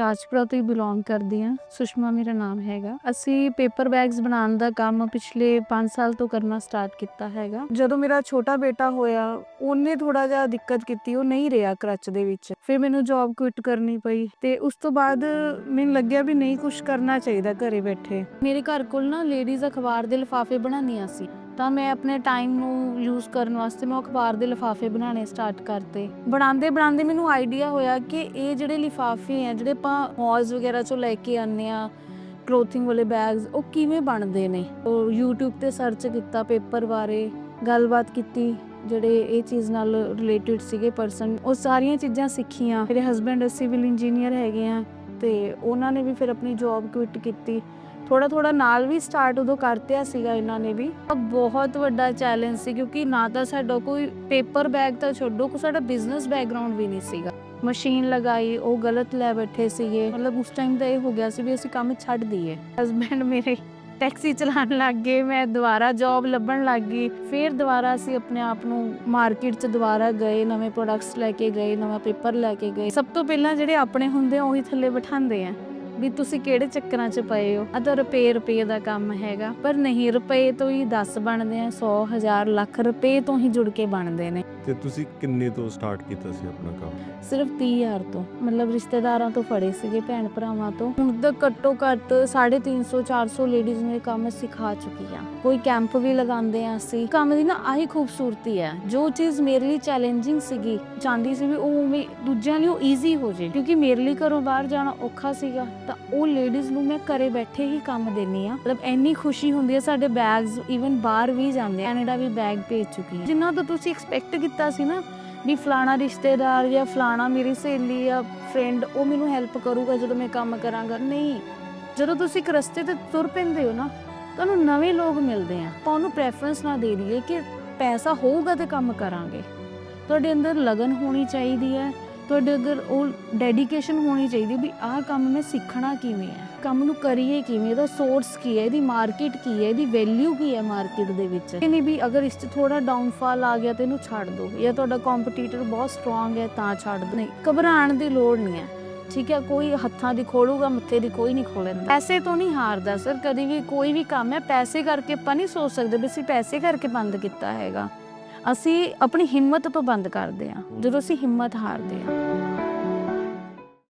ਰਾਜਪੁਰਾ ਤੋਂ ਹੀ ਬਿਲੋਂਗ ਕਰਦੀ ਹਾਂ। ਸੁਸ਼ਮਾ ਮੇਰਾ ਨਾਮ ਹੈਗਾ। ਅਸੀਂ ਪੇਪਰ ਬੈਗਸ ਬਣਾਉਣ ਦਾ ਕੰਮ ਪਿਛਲੇ 5 ਸਾਲ ਤੋਂ ਕਰਨਾ ਸਟਾਰਟ ਕੀਤਾ ਹੈਗਾ। ਜਦੋਂ ਮੇਰਾ ਛੋਟਾ ਬੇਟਾ ਹੋਇਆ, ਉਹਨੇ ਥੋੜਾ ਜਿਹਾ ਦਿੱਕਤ ਕੀਤੀ, ਉਹ ਨਹੀਂ ਰਿਹਾ ਕਰਚ ਦੇ ਵਿੱਚ। ਫਿਰ ਮੈਨੂੰ ਜੌਬ ਕੁਇਟ ਕਰਨੀ ਪਈ ਤੇ ਉਸ ਤੋਂ ਬਾਅਦ ਮੈਨੂੰ ਲੱਗਿਆ ਵੀ ਨਹੀਂ ਕੁਝ ਕਰਨਾ ਚਾਹੀਦਾ ਘਰੇ ਬੈਠੇ। ਮੇਰੇ ਘਰ ਕੋਲ ਨਾ ਲੇਡੀਜ਼ ਅਖਬਾਰ ਦੇ ਲਿਫਾਫੇ ਬਣਾਉਂਦੀਆਂ ਸੀ। ਤਾਂ ਮੈਂ ਆਪਣੇ ਟਾਈਮ ਨੂੰ ਯੂਜ਼ ਕਰਨ ਵਾਸਤੇ ਮੈਂ ਉਹ ਅਖਬਾਰ ਦੇ ਲਿਫਾਫੇ ਬਣਾਉਣੇ ਸਟਾਰਟ ਕਰਤੇ। ਬਣਾਉਂਦੇ ਬਣਾਉਂਦੇ ਮੈਨੂੰ ਆਈਡੀਆ ਹੋਇਆ ਕਿ ਇਹ ਜਿਹੜੇ ਲਿਫਾਫੇ ਆ, ਜਿਹੜੇ ਆਪਾਂ ਮਾਲਸ ਵਗੈਰਾ ਚੋਂ ਲੈ ਕੇ ਆਉਂਦੇ ਆ ਕਲੋਥਿੰਗ ਵਾਲੇ ਬੈਗਸ ਉਹ ਕਿਵੇਂ ਬਣਦੇ ਨੇ? ਉਹ YouTube ਤੇ ਸਰਚ ਕੀਤਾ ਪੇਪਰ ਬਾਰੇ, ਗੱਲਬਾਤ ਕੀਤੀ, ਜਿਹੜੇ ਇਹ ਚੀਜ਼ ਨਾਲ ਰਿਲੇਟਡ ਸੀਗੇ ਪਰਸਨ ਉਹ ਸਾਰੀਆਂ ਚੀਜ਼ਾਂ ਸਿੱਖੀਆਂ। ਮੇਰੇ ਹਸਬੰਡ ਸਿਵਲ ਇੰਜੀਨੀਅਰ ਹੈਗੇ ਆ। ਤੇ ਉਹਨਾਂ ਨੇ ਵੀ ਫਿਰ ਆਪਣੀ ਜੌਬ ਕੁਇਟ ਕੀਤੀ। ਥੋੜਾ ਥੋੜਾ ਨਾਲ ਵੀ ਸਟਾਰਟ ਉਦੋਂ ਕਰਤਿਆ ਸੀਗਾ ਇਹਨਾਂ ਨੇ ਵੀ। ਬਹੁਤ ਵੱਡਾ ਚੈਲੰਜ ਸੀ ਕਿਉਂਕਿ ਨਾ ਤਾਂ ਸਾਡਾ ਕੋਈ ਪੇਪਰ ਬੈਗ ਤਾਂ ਛੱਡੋ, ਕੋਈ ਸਾਡਾ ਬਿਜ਼ਨਸ ਬੈਕਗ੍ਰਾਉਂਡ ਵੀ ਨਹੀਂ ਸੀਗਾ। ਮਸ਼ੀਨ ਲਗਾਈ, ਉਹ ਗਲਤ ਲੈ ਬੈਠੇ ਸੀਗੇ। ਮਤਲਬ ਉਸ ਟਾਈਮ ਤਾਂ ਇਹ ਹੋ ਗਿਆ ਸੀ ਵੀ ਅਸੀਂ ਕੰਮ ਛੱਡ ਦਈਏ। ਹਸਬੰਡ ਮੇਰੇ ਟੈਕਸੀ ਚਲਾਉਣ ਲੱਗ ਗਏ, ਮੈਂ ਦੁਬਾਰਾ ਜੌਬ ਲੱਭਣ ਲੱਗ ਗਈ। ਫਿਰ ਦੁਬਾਰਾ ਅਸੀਂ ਆਪਣੇ ਆਪ ਨੂੰ ਮਾਰਕੀਟ 'ਚ ਦੁਬਾਰਾ ਗਏ, ਨਵੇਂ ਪ੍ਰੋਡਕਟਸ ਲੈ ਕੇ ਗਏ, ਨਵਾਂ ਪੇਪਰ ਲੈ ਕੇ ਗਏ। ਸਭ ਤੋਂ ਪਹਿਲਾਂ ਜਿਹੜੇ ਆਪਣੇ ਹੁੰਦੇ ਆ, ਉਹੀ ਥੱਲੇ ਬਿਠਾਉਂਦੇ ਆ। ਵੀ ਤੁਸੀਂ ਕਿਹੜੇ ਚੱਕਰਾਂ 'ਚ ਪਏ ਹੋ? ਆ ਤਾਂ ਰੁਪਏ ਰੁਪਏ ਦਾ ਕੰਮ ਹੈਗਾ। ਪਰ ਨਹੀਂ ਰੁਪਏ ਤੋਂ ਹੀ 10 ਬਣਦੇ ਆ 100 ਹਜ਼ਾਰ ਲੱਖ ਰੁਪਏ ਤੋਂ ਹੀ ਜੁੜ ਕੇ ਬਣਦੇ ਨੇ। ਤੇ ਤੁਸੀਂ ਕਿੰਨੇ ਤੋਂ ਸਟਾਰਟ ਕੀਤਾ ਸੀ ਆਪਣਾ ਕੰਮ? ਸਿਰਫ 30000 ਤੋਂ। ਮਤਲਬ ਰਿਸ਼ਤੇਦਾਰਾਂ ਤੋਂ ਫੜੇ ਸੀਗੇ ਭੈਣ ਭਰਾਵਾਂ ਤੋਂ। ਹੁਣ ਤੱਕ ਘੱਟੋ ਘੱਟ 350 400 ਲੇਡੀਜ਼ ਨੂੰ ਕੰਮ ਸਿਖਾ ਚੁੱਕੀ ਆ। ਕੋਈ ਕੈਂਪ ਵੀ ਲਗਾਉਂਦੇ ਆ ਅਸੀਂ। ਕੰਮ ਦੀ ਨਾ ਆਹੀ ਖੂਬਸੂਰਤੀ ਹੈ ਜੋ ਚੀਜ਼ ਮੇਰੇ ਲਈ ਚੈਲੰਜਿੰਗ ਸੀਗੀ ਚਾਹੁੰਦੀ ਸੀ ਵੀ ਉਹ ਉਵੇਂ ਦੂਜਿਆਂ ਲਈ ਉਹ ਈਜ਼ੀ ਹੋ ਜੇ। ਕਿਉਂਕਿ ਮੇਰੇ ਲਈ ਘਰੋਂ ਬਾਹਰ ਜਾਣਾ ਔਖਾ ਸੀਗਾ। ਤਾਂ ਉਹ ਲੇਡੀਜ਼ ਨੂੰ ਮੈਂ ਘਰੇ ਬੈਠੇ ਹੀ ਕੰਮ ਦੇਣੀ ਆ ਮਤਲਬ ਇੰਨੀ ਖੁਸ਼ੀ ਹੁੰਦੀ ਹੈ, ਸਾਡੇ ਬੈਗਸ ਇਵਨ ਬਾਹਰ ਵੀ ਜਾਂਦੇ ਆ। ਕੈਨੇਡਾ ਵੀ ਬੈਗ ਭੇਜ ਚੁੱਕੀ ਹੈ। ਜਿੰਨਾ ਤੋਂ ਤੁਸੀਂ ਐਕਸਪੈਕਟ ਕੀਤਾ ਸੀ ਨਾ ਵੀ ਫਲਾਣਾ ਰਿਸ਼ਤੇਦਾਰ ਜਾਂ ਫਲਾਣਾ ਮੇਰੀ ਸਹੇਲੀ ਜਾਂ ਫਰੈਂਡ ਉਹ ਮੈਨੂੰ ਹੈਲਪ ਕਰੂਗਾ ਜਦੋਂ ਮੈਂ ਕੰਮ ਕਰਾਂਗਾ। ਨਹੀਂ। ਜਦੋਂ ਤੁਸੀਂ ਇੱਕ ਰਸਤੇ ਤੇ ਤੁਰ ਪੈਂਦੇ ਹੋ ਨਾ, ਤੁਹਾਨੂੰ ਨਵੇਂ ਲੋਕ ਮਿਲਦੇ ਆ। ਆਪਾਂ ਉਹਨੂੰ ਪ੍ਰੈਫਰੈਂਸ ਨਾ ਦੇ ਦਈਏ ਕਿ ਪੈਸਾ ਹੋਊਗਾ ਤੇ ਕੰਮ ਕਰਾਂਗੇ। ਤੁਹਾਡੇ ਅੰਦਰ ਲਗਨ ਹੋਣੀ ਚਾਹੀਦੀ ਹੈ। ਤੁਹਾਡੇ ਅਗਰ ਉਹ ਡੈਡੀਕੇਸ਼ਨ ਹੋਣੀ ਚਾਹੀਦੀ ਵੀ ਆਹ ਕੰਮ ਮੈਂ ਸਿੱਖਣਾ ਕਿਵੇਂ ਹੈ? ਕੰਮ ਨੂੰ ਕਰੀਏ ਕਿਵੇਂ? ਇਹਦਾ ਸੋਰਸ ਕੀ ਹੈ? ਇਹਦੀ ਮਾਰਕੀਟ ਕੀ ਹੈ? ਇਹਦੀ ਵੈਲਿਊ ਕੀ ਹੈ ਮਾਰਕੀਟ ਦੇ ਵਿੱਚ? ਇਹ ਨਹੀਂ ਵੀ ਅਗਰ ਇਸ 'ਚ ਥੋੜਾ ਡਾਊਨਫਾਲ ਆ ਗਿਆ ਤੇ ਇਹਨੂੰ ਛੱਡ ਦਿਓ ਜਾਂ ਤੁਹਾਡਾ ਕੰਪੀਟੀਟਰ ਬਹੁਤ ਸਟਰੋਂਗ ਹੈ ਤਾਂ ਛੱਡ ਦਿਓ ਨਹੀਂ, ਘਬਰਾਉਣ ਦੀ ਲੋੜ ਨਹੀਂ ਹੈ। ਠੀਕ ਹੈ, ਕੋਈ ਹੱਥਾਂ ਦੀ ਖੋਲੂਗਾ, ਮੱਥੇ ਦੀ ਕੋਈ ਨਹੀਂ ਖੋਲੇਂਦਾ ਪੈਸੇ ਤੋਂ ਨਹੀਂ ਹਾਰਦਾ, ਸਰ। ਕਦੀ ਵੀ ਕੋਈ ਵੀ ਕੰਮ ਹੈ, ਪੈਸੇ ਕਰਕੇ ਆਪਾਂ ਨਹੀਂ ਸੋਚ ਸਕਦੇ ਵੀ ਅਸੀਂ ਪੈਸੇ ਕਰਕੇ ਬੰਦ ਕੀਤਾ ਹੈਗਾ। ਅਸੀਂ ਆਪਣੀ ਹਿੰਮਤ ਪਾਬੰਦ ਕਰਦੇ ਹਾਂ ਜਦੋਂ ਅਸੀਂ ਹਿੰਮਤ ਹਾਰਦੇ ਹਾਂ।